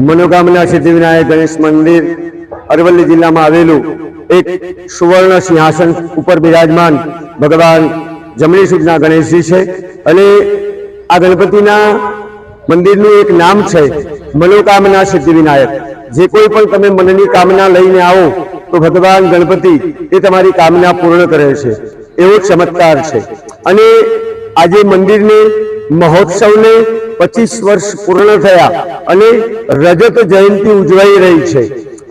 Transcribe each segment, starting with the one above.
મનોકામના સિદ્ધિવિનાયક ગણેશ મંદિર અરવલ્લી જિલ્લામાં આવેલું એક સુવર્ણ સિંહાસન ઉપર બિરાજમાન ભગવાન જમણી સૂચના ગણેશજી છે. અને આ ગણપતિના મંદિરનું એક નામ છે મનોકામના સિદ્ધિવિનાયક જે કોઈ પણ તમે મનની કામના લઈને આવો તો ભગવાન ગણપતિ એ તમારી કામના પૂર્ણ કરે છે. એવો ચમત્કાર છે. અને આજે મંદિરને મહોત્સવને પચીસ વર્ષ પૂર્ણ થયા અને રજત જયંતિ ઉજવાઈ રહી છે.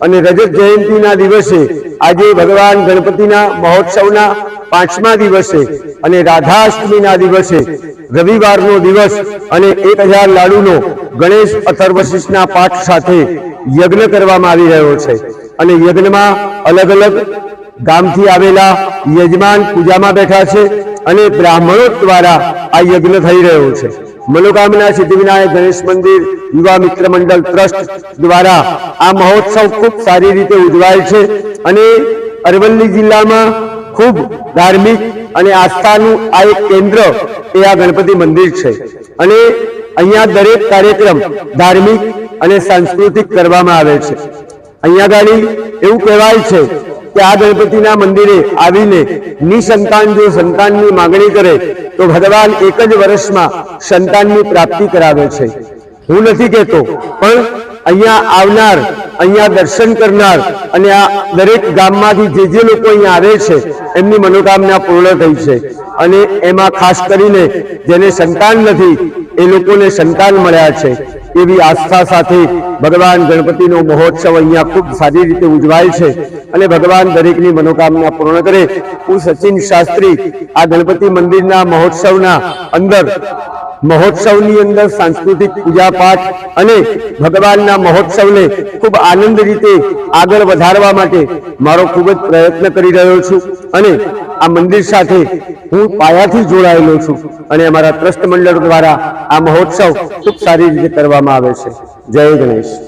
અને રજત જયંતિના દિવસે આજે ભગવાન ગણપતિના મહોત્સવના પાંચમા દિવસે અને રાધાષ્ટમીના દિવસે રવિવારનો દિવસ અને એક હજાર લાડુનો ગણેશ અથર્વશિષના પાઠ સાથે યજ્ઞ કરવામાં આવી રહ્યો છે. અને યજ્ઞમાં અલગ અલગ ગામથી આવેલા યજમાન પૂજામાં બેઠા છે અને બ્રાહ્મણો દ્વારા આ યજ્ઞ થઈ રહ્યો છે. મનોકામના સિદ્ધિવિનાયક ગણેશ મંદિર યુવા મિત્ર મંડળ ટ્રસ્ટ દ્વારા આ મહોત્સવ ખૂબ સારી રીતે ઉજવાય છે અને અરવલ્લી જિલ્લામાં ખૂબ ધાર્મિક અને આસ્થાનું આ એક કેન્દ્ર એ આ ગણપતિ મંદિર છે. અને અહીંયા દરેક કાર્યક્રમ ધાર્મિક અને સાંસ્કૃતિક કરવામાં આવે છે. અહીંયા ગાડી એવું કહેવાય છે કે આ ગણપતિના મંદિરે આવીને નિસંતાન જો સંતાનની માંગણી કરે તો ભગવાન એક જ વર્ષમાં સંતાનની પ્રાપ્તિ કરાવે છે. હું નથી કહેતો, પણ અહીંયા આવનાર, અહીંયા દર્શન કરનાર અને આ દરેક ગામમાંથી જે જે લોકો અહીંયા આવે છે, એમની મનોકામના પૂર્ણ થઈ છે. અને એમાં ખાસ કરીને જેને સંતાન નથી, એ લોકોને સંતાન મળ્યા છે. એવી આસ્થા સાથે ભગવાન ગણપતિનો મહોત્સવ અહીંયા ખૂબ સારી રીતે ઉજવાય છે અને ભગવાન દરેકની મનોકામના પૂર્ણ કરે. હું સચિન શાસ્ત્રી આ ગણપતિ મંદિરના મહોત્સવના અંદર મહોત્સવની અંદર સાંસ્કૃતિક પૂજા પાઠ અને ભગવાનના મહોત્સવને ખૂબ આનંદ રીતે આગળ વધારવા માટે મારો ખૂબ જ પ્રયત્ન કરી રહ્યો છું અને આ મંદિર સાથે હું પાયાથી જોડાયેલો છું અને અમારા ટ્રસ્ટ મંડળ દ્વારા આ મહોત્સવ ખૂબ સારી રીતે કરવામાં આવે છે. જય ગણેશ.